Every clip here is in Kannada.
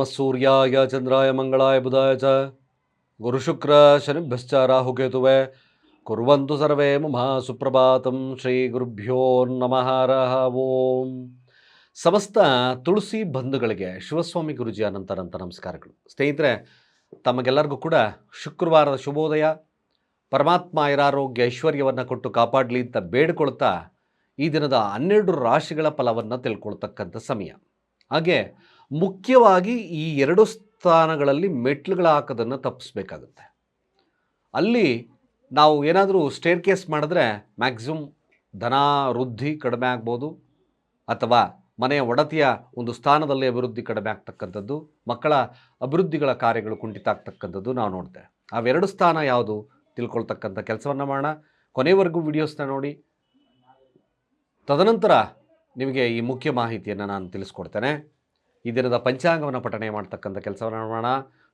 ನಮಃ ಸೂರ್ಯಾಯ ಚಂದ್ರಾಯ ಮಂಗಳಾಯ ಬುಧಾಯ ಚ ಗುರುಶುಕ್ರ ಶನಿಭ್ಯಶ್ಚ ರಾಹುಕೇತುವೆ ಕುರುವಂತು ಸರ್ವೇ ಮಹಾ ಸುಪ್ರಭಾತಂ ಶ್ರೀ ಗುರುಭ್ಯೋ ನಮಃ ರಹ ಓಂ ಸಮಸ್ತ ತುಳಸಿ ಬಂಧುಗಳಿಗೆ ಶಿವಸ್ವಾಮಿ ಗುರುಜಿ ಅನಂತರಂತ ಅನಂತ ನಮಸ್ಕಾರಗಳು. ಸ್ನೇಹಿತರೆ, ತಮಗೆಲ್ಲರಿಗೂ ಕೂಡ ಶುಕ್ರವಾರದ ಶುಭೋದಯ. ಪರಮಾತ್ಮ ಇರಾರೋಗ್ಯ ಐಶ್ವರ್ಯವನ್ನು ಕೊಟ್ಟು ಕಾಪಾಡಲಿ ಅಂತ ಬೇಡಿಕೊಳ್ತಾ ಈ ದಿನದ ಹನ್ನೆರಡು ರಾಶಿಗಳ ಫಲವನ್ನು ತಿಳ್ಕೊಳ್ತಕ್ಕಂಥ ಸಮಯ. ಹಾಗೆ ಮುಖ್ಯವಾಗಿ ಈ ಎರಡು ಸ್ಥಾನಗಳಲ್ಲಿ ಮೆಟ್ಲುಗಳ ಹಾಕೋದನ್ನು ತಪ್ಪಿಸ್ಬೇಕಾಗುತ್ತೆ. ಅಲ್ಲಿ ನಾವು ಏನಾದರೂ ಸ್ಟೇರ್ ಕೇಸ್ ಮಾಡಿದ್ರೆ ಮ್ಯಾಕ್ಸಿಮಮ್ ಧನ ವೃದ್ಧಿ ಕಡಿಮೆ ಆಗ್ಬೋದು, ಅಥವಾ ಮನೆಯ ಒಡತಿಯ ಒಂದು ಸ್ಥಾನದಲ್ಲಿ ಅಭಿವೃದ್ಧಿ ಕಡಿಮೆ ಆಗ್ತಕ್ಕಂಥದ್ದು, ಮಕ್ಕಳ ಅಭಿವೃದ್ಧಿಗಳ ಕಾರ್ಯಗಳು ಕುಂಠಿತ ಆಗ್ತಕ್ಕಂಥದ್ದು ನಾವು ನೋಡ್ತೇವೆ. ಅವೆರಡು ಸ್ಥಾನ ಯಾವುದು ತಿಳ್ಕೊಳ್ತಕ್ಕಂಥ ಕೆಲಸವನ್ನು ಮಾಡೋಣ. ಕೊನೆವರೆಗೂ ವಿಡಿಯೋಸ್ನ ನೋಡಿ. ತದನಂತರ ನಿಮಗೆ ಈ ಮುಖ್ಯ ಮಾಹಿತಿಯನ್ನು ನಾನು ತಿಳಿಸ್ಕೊಡ್ತೇನೆ. ಈ ದಿನದ ಪಂಚಾಂಗವನ್ನು ಪಠಣೆ ಮಾಡ್ತಕ್ಕಂಥ ಕೆಲಸವನ್ನು ಮಾಡೋಣ.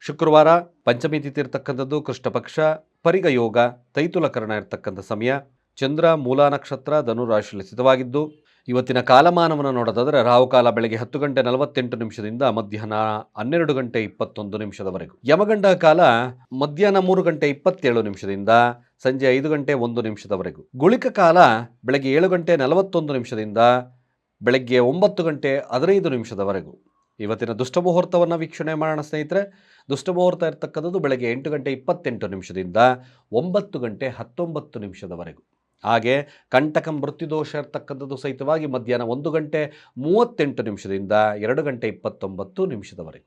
ಶುಕ್ರವಾರ ಪಂಚಮಿ ತಿಥಿ ಇರತಕ್ಕಂಥದ್ದು ಕೃಷ್ಣ ಪಕ್ಷ, ಪರಿಗ ಯೋಗ, ತೈತುಲಕರಣ ಇರತಕ್ಕಂಥ ಸಮಯ. ಚಂದ್ರ, ಮೂಲ ನಕ್ಷತ್ರ ಧನುರಾಶಿಯಲ್ಲಿ ಸ್ಥಿತವಾಗಿದ್ದು, ಇವತ್ತಿನ ಕಾಲಮಾನವನ್ನು ನೋಡೋದಾದರೆ ರಾಹುಕಾಲ ಬೆಳಗ್ಗೆ ಹತ್ತು ಗಂಟೆ ನಲವತ್ತೆಂಟು ನಿಮಿಷದಿಂದ ಮಧ್ಯಾಹ್ನ ಹನ್ನೆರಡು ಗಂಟೆ ಇಪ್ಪತ್ತೊಂದು ನಿಮಿಷದವರೆಗೂ. ಯಮಗಂಡ ಕಾಲ ಮಧ್ಯಾಹ್ನ ಮೂರು ಗಂಟೆ ಇಪ್ಪತ್ತೇಳು ನಿಮಿಷದಿಂದ ಸಂಜೆ ಐದು ಗಂಟೆ ಒಂದು ನಿಮಿಷದವರೆಗೂ. ಗುಳಿಕ ಕಾಲ ಬೆಳಗ್ಗೆ ಏಳು ಗಂಟೆ ನಲವತ್ತೊಂದು ನಿಮಿಷದಿಂದ ಬೆಳಗ್ಗೆ ಒಂಬತ್ತು ಗಂಟೆ ಹದಿನೈದು ನಿಮಿಷದವರೆಗೂ. ಇವತ್ತಿನ ದುಷ್ಟ ಮುಹೂರ್ತವನ್ನು ವೀಕ್ಷಣೆ ಮಾಡೋಣ ಸ್ನೇಹಿತರೆ. ದುಷ್ಟ ಮುಹೂರ್ತ ಇರ್ತಕ್ಕಂಥದ್ದು ಬೆಳಗ್ಗೆ ಎಂಟು ಗಂಟೆ ಇಪ್ಪತ್ತೆಂಟು ನಿಮಿಷದಿಂದ ಒಂಬತ್ತು ಗಂಟೆ ಹತ್ತೊಂಬತ್ತು ನಿಮಿಷದವರೆಗೂ. ಹಾಗೆ ಕಂಟಕ ಮೃತ್ಯುದೋಷ ಇರ್ತಕ್ಕಂಥದ್ದು ಸಹಿತವಾಗಿ ಮಧ್ಯಾಹ್ನ ಒಂದು ಗಂಟೆ ಮೂವತ್ತೆಂಟು ನಿಮಿಷದಿಂದ ಎರಡು ಗಂಟೆ ಇಪ್ಪತ್ತೊಂಬತ್ತು ನಿಮಿಷದವರೆಗೂ.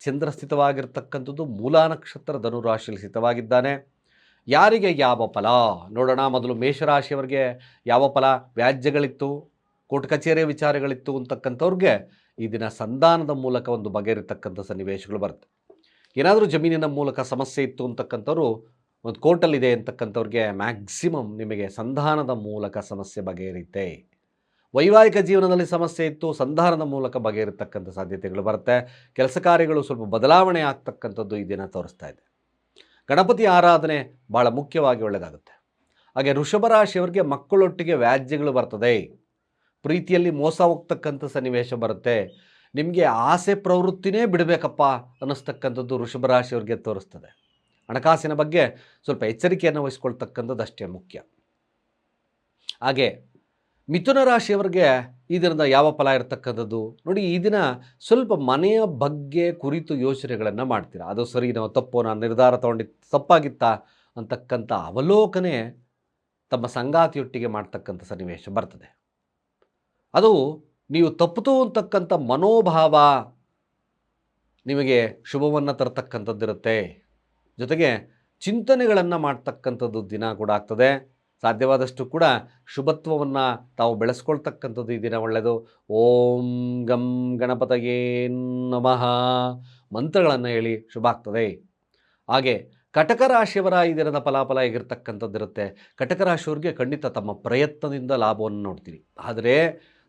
ಚಂದ್ರ ಸ್ಥಿತವಾಗಿರ್ತಕ್ಕಂಥದ್ದು ಮೂಲ ನಕ್ಷತ್ರ ಧನುರಾಶಿಯಲ್ಲಿ ಸ್ಥಿತವಾಗಿದ್ದಾನೆ. ಯಾರಿಗೆ ಯಾವ ಫಲ? ನೋಡೋಣ, ಮೊದಲು ಮೇಷರಾಶಿಯವರಿಗೆ ಯಾವ ಫಲ? ವ್ಯಾಜ್ಯಗಳಿತ್ತು. ಕೋರ್ಟ್ ಕಚೇರಿಯ ವಿಚಾರಗಳಿತ್ತು ಅಂತಕ್ಕಂಥವ್ರಿಗೆ ಈ ದಿನ ಸಂಧಾನದ ಮೂಲಕ ಒಂದು ಬಗೆಹರಿತಕ್ಕಂಥ ಸನ್ನಿವೇಶಗಳು ಬರುತ್ತೆ. ಏನಾದರೂ ಜಮೀನಿನ ಮೂಲಕ ಸಮಸ್ಯೆ ಇತ್ತು ಅಂತಕ್ಕಂಥವ್ರು ಒಂದು ಕೋರ್ಟಲ್ಲಿದೆ ಅಂತಕ್ಕಂಥವ್ರಿಗೆ ಮ್ಯಾಕ್ಸಿಮಮ್ ನಿಮಗೆ ಸಂಧಾನದ ಮೂಲಕ ಸಮಸ್ಯೆ ಬಗೆಹರಿಯುತ್ತೆ. ವೈವಾಹಿಕ ಜೀವನದಲ್ಲಿ ಸಮಸ್ಯೆ ಇತ್ತು, ಸಂಧಾನದ ಮೂಲಕ ಬಗೆಹರಿತಕ್ಕಂಥ ಸಾಧ್ಯತೆಗಳು ಬರುತ್ತೆ. ಕೆಲಸ ಕಾರ್ಯಗಳು ಸ್ವಲ್ಪ ಬದಲಾವಣೆ ಆಗ್ತಕ್ಕಂಥದ್ದು ಈ ದಿನ ತೋರಿಸ್ತಾ ಇದೆ. ಗಣಪತಿ ಆರಾಧನೆ ಭಾಳ ಮುಖ್ಯವಾಗಿ ಒಳ್ಳೆಯದಾಗುತ್ತೆ. ಹಾಗೆ ವೃಷಭ ರಾಶಿಯವರಿಗೆ ಮಕ್ಕಳೊಟ್ಟಿಗೆ ವ್ಯಾಜ್ಯಗಳು ಬರ್ತದೆ. ಪ್ರೀತಿಯಲ್ಲಿ ಮೋಸ ಹೋಗ್ತಕ್ಕಂಥ ಸನ್ನಿವೇಶ ಬರುತ್ತೆ. ನಿಮಗೆ ಆಸೆ ಪ್ರವೃತ್ತಿನೇ ಬಿಡಬೇಕಪ್ಪ ಅನ್ನಿಸ್ತಕ್ಕಂಥದ್ದು ವೃಷಭ ರಾಶಿಯವ್ರಿಗೆ ತೋರಿಸ್ತದೆ. ಹಣಕಾಸಿನ ಬಗ್ಗೆ ಸ್ವಲ್ಪ ಎಚ್ಚರಿಕೆಯನ್ನು ವಹಿಸ್ಕೊಳ್ತಕ್ಕಂಥದ್ದು ಅಷ್ಟೇ ಮುಖ್ಯ. ಹಾಗೆ ಮಿಥುನ ರಾಶಿಯವರಿಗೆ ಈ ದಿನದ ಯಾವ ಫಲ ಇರತಕ್ಕಂಥದ್ದು? ನೋಡಿ, ಈ ದಿನ ಸ್ವಲ್ಪ ಮನೆಯ ಬಗ್ಗೆ ಕುರಿತು ಯೋಚನೆಗಳನ್ನು ಮಾಡ್ತೀರಾ? ಅದು ಸರಿ ನಾವು ತಪ್ಪು, ನಾನು ನಿರ್ಧಾರ ತೊಗೊಂಡಿದ್ದು ತಪ್ಪಾಗಿತ್ತಾ ಅಂತಕ್ಕಂಥ ಅವಲೋಕನೆ ತಮ್ಮ ಸಂಗಾತಿಯೊಟ್ಟಿಗೆ ಮಾಡ್ತಕ್ಕಂಥ ಸನ್ನಿವೇಶ ಬರ್ತದೆ. ಅದು ನೀವು ತಪ್ಪಿತು ಅಂತಕ್ಕಂಥ ಮನೋಭಾವ ನಿಮಗೆ ಶುಭವನ್ನು ತರತಕ್ಕಂಥದ್ದಿರುತ್ತೆ. ಜೊತೆಗೆ ಚಿಂತನೆಗಳನ್ನು ಮಾಡ್ತಕ್ಕಂಥದ್ದು ದಿನ ಕೂಡ ಆಗ್ತದೆ. ಸಾಧ್ಯವಾದಷ್ಟು ಕೂಡ ಶುಭತ್ವವನ್ನು ತಾವು ಬೆಳೆಸ್ಕೊಳ್ತಕ್ಕಂಥದ್ದು ಈ ದಿನ ಒಳ್ಳೆಯದು ಓಂ ಗಂ ಗಣಪತಯೇ ನಮಃ ಮಂತ್ರಗಳನ್ನು ಹೇಳಿ ಶುಭ ಆಗ್ತದೆ. ಹಾಗೆ ಕಟಕ ರಾಶಿಯವರ ಈ ದಿನದ ಫಲಾಫಲ ಹೇಗಿರ್ತಕ್ಕಂಥದ್ದಿರುತ್ತೆ. ಕಟಕ ರಾಶಿಯವ್ರಿಗೆ ಖಂಡಿತ ತಮ್ಮ ಪ್ರಯತ್ನದಿಂದ ಲಾಭವನ್ನು ನೋಡ್ತೀರಿ. ಆದರೆ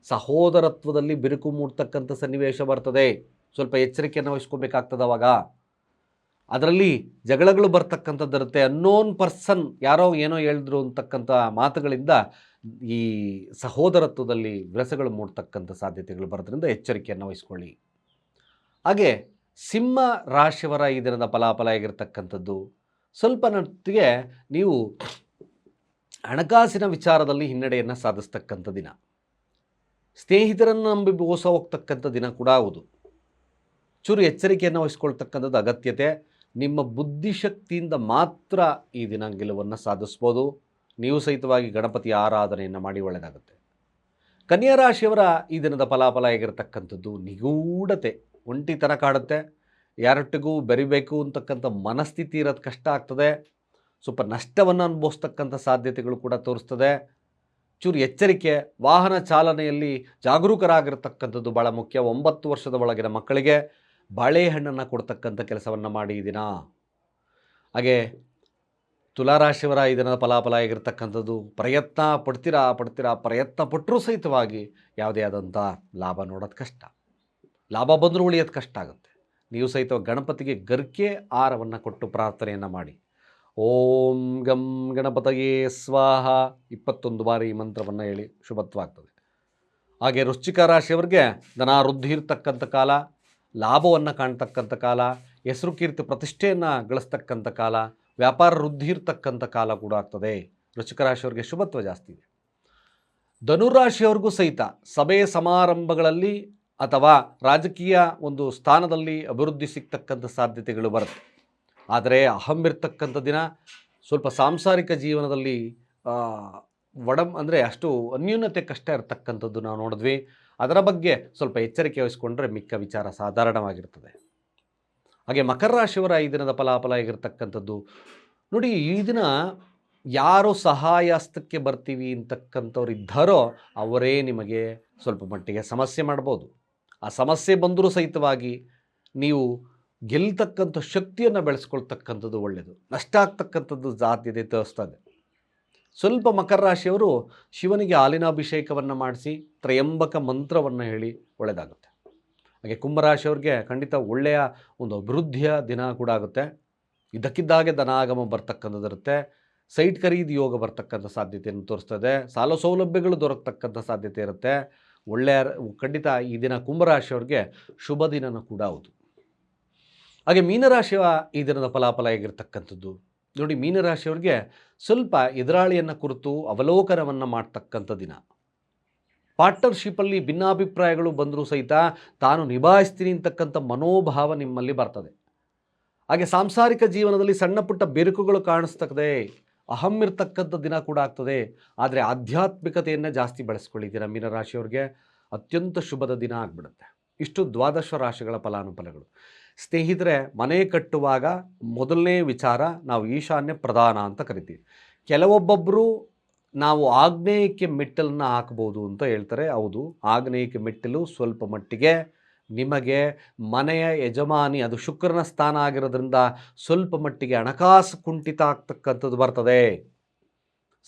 ಸಹೋದರತ್ವದಲ್ಲಿ ಬಿರುಕು ಮೂಡ್ತಕ್ಕಂಥ ಸನ್ನಿವೇಶ ಬರ್ತದೆ. ಸ್ವಲ್ಪ ಎಚ್ಚರಿಕೆಯನ್ನು ವಹಿಸ್ಕೋಬೇಕಾಗ್ತದೆ ಅವಾಗ. ಅದರಲ್ಲಿ ಜಗಳಗಳು ಬರ್ತಕ್ಕಂಥದ್ದಿರುತ್ತೆ ಅನ್ನೋನ್ ಪರ್ಸನ್ ಯಾರೋ ಏನೋ ಹೇಳಿದ್ರು ಅಂತಕ್ಕಂಥ ಮಾತುಗಳಿಂದ ಈ ಸಹೋದರತ್ವದಲ್ಲಿ ವ್ಯಸಗಳು ಮೂಡ್ತಕ್ಕಂಥ ಸಾಧ್ಯತೆಗಳು ಬರೋದ್ರಿಂದ ಎಚ್ಚರಿಕೆಯನ್ನು ವಹಿಸ್ಕೊಳ್ಳಿ. ಹಾಗೆ ಸಿಂಹ ರಾಶಿಯವರ ಈ ದಿನದ ಫಲಾಫಲ ಆಗಿರ್ತಕ್ಕಂಥದ್ದು ಸ್ವಲ್ಪ ನೀವು ಹಣಕಾಸಿನ ವಿಚಾರದಲ್ಲಿ ಹಿನ್ನಡೆಯನ್ನು ಸಾಧಿಸ್ತಕ್ಕಂಥ ದಿನ. ಸ್ನೇಹಿತರನ್ನು ನಂಬಿ ಮೋಸ ಹೋಗ್ತಕ್ಕಂಥ ದಿನ ಕೂಡ ಹೌದು. ಚೂರು ಎಚ್ಚರಿಕೆಯನ್ನು ವಹಿಸ್ಕೊಳ್ತಕ್ಕಂಥದ್ದು ಅಗತ್ಯತೆ. ನಿಮ್ಮ ಬುದ್ಧಿಶಕ್ತಿಯಿಂದ ಮಾತ್ರ ಈ ದಿನ ಗೆಲುವನ್ನು ಸಾಧಿಸ್ಬೋದು. ನೀವು ಸಹಿತವಾಗಿ ಗಣಪತಿ ಆರಾಧನೆಯನ್ನು ಮಾಡಿ ಒಳ್ಳೆಯದಾಗುತ್ತೆ. ಕನ್ಯಾ ರಾಶಿಯವರ ಈ ದಿನದ ಫಲಾಫಲ ಆಗಿರತಕ್ಕಂಥದ್ದು ನಿಗೂಢತೆ, ಒಂಟಿತನ ಕಾಡುತ್ತೆ. ಯಾರೊಟ್ಟಿಗೂ ಬೆರಿಬೇಕು ಅಂತಕ್ಕಂಥ ಮನಸ್ಥಿತಿ ಇರೋದು ಕಷ್ಟ ಆಗ್ತದೆ. ಸ್ವಲ್ಪ ನಷ್ಟವನ್ನು ಅನುಭವಿಸ್ತಕ್ಕಂಥ ಸಾಧ್ಯತೆಗಳು ಕೂಡ ತೋರಿಸ್ತದೆ. ಚೂರು ಎಚ್ಚರಿಕೆ, ವಾಹನ ಚಾಲನೆಯಲ್ಲಿ ಜಾಗರೂಕರಾಗಿರ್ತಕ್ಕಂಥದ್ದು ಭಾಳ ಮುಖ್ಯ. ಒಂಬತ್ತು ವರ್ಷದ ಒಳಗಿನ ಮಕ್ಕಳಿಗೆ ಬಾಳೆಹಣ್ಣನ್ನು ಕೊಡ್ತಕ್ಕಂಥ ಕೆಲಸವನ್ನು ಮಾಡಿ ದಿನ. ಹಾಗೆ ತುಲಾರಾಶಿಯವರ ಈ ದಿನದ ಫಲಾಫಲ ಆಗಿರ್ತಕ್ಕಂಥದ್ದು, ಪ್ರಯತ್ನ ಪಡ್ತೀರಾ ಪಡ್ತೀರಾ, ಪ್ರಯತ್ನ ಪಟ್ಟರೂ ಸಹಿತವಾಗಿ ಯಾವುದೇ ಆದಂಥ ಲಾಭ ನೋಡೋದು ಕಷ್ಟ. ಲಾಭ ಬಂದರೂ ಉಳಿಯೋದು ಕಷ್ಟ ಆಗುತ್ತೆ. ನೀವು ಸಹಿತ ಗಣಪತಿಗೆ ಗರ್ಕೆ ಆರವನ್ನು ಕೊಟ್ಟು ಪ್ರಾರ್ಥನೆಯನ್ನು ಮಾಡಿ. ಓಂ ಗಂ ಗಣಪತಯೇ ಸ್ವಾಹ. ಇಪ್ಪತ್ತೊಂದು ಬಾರಿ ಈ ಮಂತ್ರವನ್ನು ಹೇಳಿ ಶುಭತ್ವಾಗ್ತದೆ. ಹಾಗೆ ವೃಶ್ಚಿಕ ರಾಶಿಯವರಿಗೆ ಧನ ವೃದ್ಧಿ ಇರ್ತಕ್ಕಂಥ ಕಾಲ, ಲಾಭವನ್ನು ಕಾಣ್ತಕ್ಕಂಥ ಕಾಲ, ಹೆಸರು ಕೀರ್ತಿ ಪ್ರತಿಷ್ಠೆಯನ್ನು ಗಳಿಸ್ತಕ್ಕಂಥ ಕಾಲ, ವ್ಯಾಪಾರ ವೃದ್ಧಿ ಇರ್ತಕ್ಕಂಥ ಕಾಲ ಕೂಡ ಆಗ್ತದೆ. ವೃಶ್ಚಿಕ ರಾಶಿಯವರಿಗೆ ಶುಭತ್ವ ಜಾಸ್ತಿ ಇದೆ. ಧನುರಾಶಿಯವ್ರಿಗೂ ಸಹಿತ ಸಭೆ ಸಮಾರಂಭಗಳಲ್ಲಿ ಅಥವಾ ರಾಜಕೀಯ ಒಂದು ಸ್ಥಾನದಲ್ಲಿ ಅಭಿವೃದ್ಧಿ ಸಿಗ್ತಕ್ಕಂಥ ಸಾಧ್ಯತೆಗಳು ಬರುತ್ತೆ. ಆದರೆ ಅಹಂ ಇರ್ತಕ್ಕಂಥ ದಿನ ಸ್ವಲ್ಪ ಸಾಂಸಾರಿಕ ಜೀವನದಲ್ಲಿ ಒಡಂ ಅಂದರೆ ಅಷ್ಟು ಅನ್ಯೂನ್ಯತೆ ಕಷ್ಟ ಇರತಕ್ಕಂಥದ್ದು ನಾವು ನೋಡಿದ್ವಿ. ಅದರ ಬಗ್ಗೆ ಸ್ವಲ್ಪ ಎಚ್ಚರಿಕೆ ವಹಿಸ್ಕೊಂಡ್ರೆ ಮಿಕ್ಕ ವಿಚಾರ ಸಾಧಾರಣವಾಗಿರ್ತದೆ. ಹಾಗೆ ಮಕರ ರಾಶಿಯವರ ಈ ದಿನದ ಫಲಾಫಲ ಆಗಿರ್ತಕ್ಕಂಥದ್ದು ನೋಡಿ, ಈ ದಿನ ಯಾರು ಸಹಾಯಾಸ್ತಕ್ಕೆ ಬರ್ತೀವಿ ಅಂತಕ್ಕಂಥವ್ರು ಇದ್ದಾರೋ ಅವರೇ ನಿಮಗೆ ಸ್ವಲ್ಪ ಮಟ್ಟಿಗೆ ಸಮಸ್ಯೆ ಮಾಡ್ಬೋದು. ಆ ಸಮಸ್ಯೆ ಬಂದರೂ ಸಹಿತವಾಗಿ ನೀವು ಗೆಲ್ತಕ್ಕಂಥ ಶಕ್ತಿಯನ್ನು ಬೆಳೆಸ್ಕೊಳ್ತಕ್ಕಂಥದ್ದು ಒಳ್ಳೆಯದು ನಷ್ಟ ಆಗ್ತಕ್ಕಂಥದ್ದು ಸಾಧ್ಯತೆ ತೋರಿಸ್ತದೆ ಸ್ವಲ್ಪ ಮಕರ ರಾಶಿಯವರು ಶಿವನಿಗೆ ಹಾಲಿನ ಅಭಿಷೇಕವನ್ನು ಮಾಡಿಸಿ, ತ್ರಯಂಬಕ ಮಂತ್ರವನ್ನು ಹೇಳಿ ಒಳ್ಳೆಯದಾಗುತ್ತೆ ಹಾಗೆ ಕುಂಭರಾಶಿಯವ್ರಿಗೆ ಖಂಡಿತ ಒಳ್ಳೆಯ ಒಂದು ಅಭಿವೃದ್ಧಿಯ ದಿನ ಕೂಡ ಆಗುತ್ತೆ. ಇದಕ್ಕಿದ್ದಾಗೆ ಧನಾಗಮ ಬರ್ತಕ್ಕಂಥದ್ದು ಇರುತ್ತೆ ಸೈಟ್ ಖರೀದಿ ಯೋಗ ಬರ್ತಕ್ಕಂಥ ಸಾಧ್ಯತೆಯನ್ನು ತೋರಿಸ್ತದೆ. ಸಾಲ ಸೌಲಭ್ಯಗಳು ದೊರಕತಕ್ಕಂಥ ಸಾಧ್ಯತೆ ಇರುತ್ತೆ. ಒಳ್ಳೆಯ ಖಂಡಿತ ಈ ದಿನ ಕುಂಭರಾಶಿಯವ್ರಿಗೆ ಶುಭ ದಿನನೂ ಕೂಡ ಹೌದು. ಹಾಗೆ ಮೀನರಾಶಿಯ ಈ ದಿನದ ಫಲಾಫಲ ಆಗಿರ್ತಕ್ಕಂಥದ್ದು ನೋಡಿ, ಮೀನರಾಶಿಯವ್ರಿಗೆ ಸ್ವಲ್ಪ ಎದುರಾಳಿಯನ್ನು ಕುರಿತು ಅವಲೋಕನವನ್ನು ಮಾಡ್ತಕ್ಕಂಥ ದಿನ. ಪಾರ್ಟ್ನರ್ಶಿಪ್ಪಲ್ಲಿ ಭಿನ್ನಾಭಿಪ್ರಾಯಗಳು ಬಂದರೂ ಸಹಿತ ತಾನು ನಿಭಾಯಿಸ್ತೀನಿ ಅಂತಕ್ಕಂಥ ಮನೋಭಾವ ನಿಮ್ಮಲ್ಲಿ ಬರ್ತದೆ. ಹಾಗೆ ಸಾಂಸಾರಿಕ ಜೀವನದಲ್ಲಿ ಸಣ್ಣ ಪುಟ್ಟ ಬೆರುಕುಗಳು ಕಾಣಿಸ್ತದೆ. ಅಹಂ ಇರ್ತಕ್ಕಂಥ ದಿನ ಕೂಡ ಆಗ್ತದೆ. ಆದರೆ ಆಧ್ಯಾತ್ಮಿಕತೆಯನ್ನು ಜಾಸ್ತಿ ಬೆಳೆಸ್ಕೊಳ್ಳಿದ್ದೀರ ಮೀನರಾಶಿಯವ್ರಿಗೆ. ಅತ್ಯಂತ ಶುಭದ ದಿನ ಆಗಿಬಿಡುತ್ತೆ. ಇಷ್ಟು ದ್ವಾದಶ ರಾಶಿಗಳ ಫಲಾನುಫಲಗಳು. ಸ್ನೇಹಿತರೆ, ಮನೆ ಕಟ್ಟುವಾಗ ಮೊದಲನೇ ವಿಚಾರ ನಾವು ಈಶಾನ್ಯ ಪ್ರಧಾನ ಅಂತ ಕರಿತೀವಿ. ಕೆಲವೊಬ್ಬೊಬ್ಬರು ನಾವು ಆಗ್ನೇಯಕ್ಕೆ ಮೆಟ್ಟಲನ್ನು ಹಾಕ್ಬೋದು ಅಂತ ಹೇಳ್ತಾರೆ. ಹೌದು, ಆಗ್ನೇಯಕ್ಕೆ ಮೆಟ್ಟಲು ಸ್ವಲ್ಪ ಮಟ್ಟಿಗೆ ನಿಮಗೆ ಮನೆಯ ಯಜಮಾನಿ, ಅದು ಶುಕ್ರನ ಸ್ಥಾನ ಆಗಿರೋದ್ರಿಂದ ಸ್ವಲ್ಪ ಮಟ್ಟಿಗೆ ಹಣಕಾಸು ಕುಂಠಿತ ಆಗ್ತಕ್ಕಂಥದ್ದು ಬರ್ತದೆ.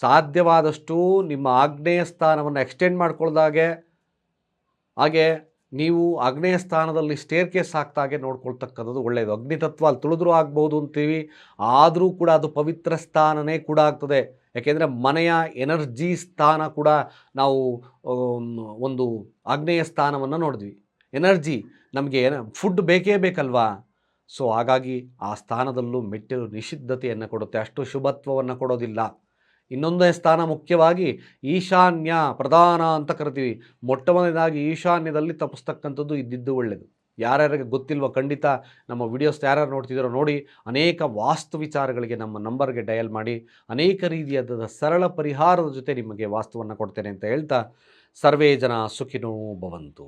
ಸಾಧ್ಯವಾದಷ್ಟು ನಿಮ್ಮ ಆಗ್ನೇಯ ಸ್ಥಾನವನ್ನು ಎಕ್ಸ್ಟೆಂಡ್ ಮಾಡ್ಕೊಳ್ದಾಗೆ ಹಾಗೆ ನೀವು ಆಗ್ನೇಯ ಸ್ಥಾನದಲ್ಲಿ ಸ್ಟೇರ್ ಕೇಸ್ ಹಾಕ್ದಾಗೆ ನೋಡ್ಕೊಳ್ತಕ್ಕಂಥದ್ದು ಒಳ್ಳೆಯದು. ಅಗ್ನಿತತ್ವ ಅಲ್ಲಿ ತುಳಿದ್ರೂ ಆಗ್ಬೋದು ಅಂತೀವಿ, ಆದರೂ ಕೂಡ ಅದು ಪವಿತ್ರ ಸ್ಥಾನನೇ ಕೂಡ ಆಗ್ತದೆ. ಯಾಕೆಂದರೆ ಮನೆಯ ಎನರ್ಜಿ ಸ್ಥಾನ ಕೂಡ ನಾವು ಒಂದು ಆಗ್ನೇಯ ಸ್ಥಾನವನ್ನು ನೋಡಿದ್ವಿ. ಎನರ್ಜಿ ನಮಗೆ ಫುಡ್ ಬೇಕೇ ಬೇಕಲ್ವಾ? ಸೊ ಹಾಗಾಗಿ ಆ ಸ್ಥಾನದಲ್ಲೂ ಮೆಟ್ಟಿಲು ನಿಷಿದ್ಧತೆಯನ್ನು ಕೊಡುತ್ತೆ. ಅಷ್ಟು ಶುಭತ್ವವನ್ನು ಕೊಡೋದಿಲ್ಲ. ಇನ್ನೊಂದೇ ಸ್ಥಾನ ಮುಖ್ಯವಾಗಿ ಈಶಾನ್ಯ ಪ್ರಧಾನ ಅಂತ ಕರಿತೀವಿ. ಮೊಟ್ಟಮೊದಲಾಗಿ ಈಶಾನ್ಯದಲ್ಲಿ ತಪ್ಪಿಸ್ತಕ್ಕಂಥದ್ದು ಇದ್ದಿದ್ದು ಒಳ್ಳೆಯದು ಯಾರ್ಯಾರಿಗೆ ಗೊತ್ತಿಲ್ವ ಖಂಡಿತ ನಮ್ಮ ವಿಡಿಯೋಸ್ ಯಾರ್ಯಾರು ನೋಡ್ತಿದ್ದೀರೋ ನೋಡಿ, ಅನೇಕ ವಾಸ್ತು ವಿಚಾರಗಳಿಗೆ ನಮ್ಮ ನಂಬರ್ಗೆ ಡಯಲ್ ಮಾಡಿ, ಅನೇಕ ರೀತಿಯಾದ ಸರಳ ಪರಿಹಾರದ ಜೊತೆ ನಿಮಗೆ ವಾಸ್ತುವನ್ನು ಕೊಡ್ತೇನೆ ಅಂತ ಹೇಳ್ತಾ, ಸರ್ವೇ ಜನ ಸುಖಿನೋ ಭವಂತು.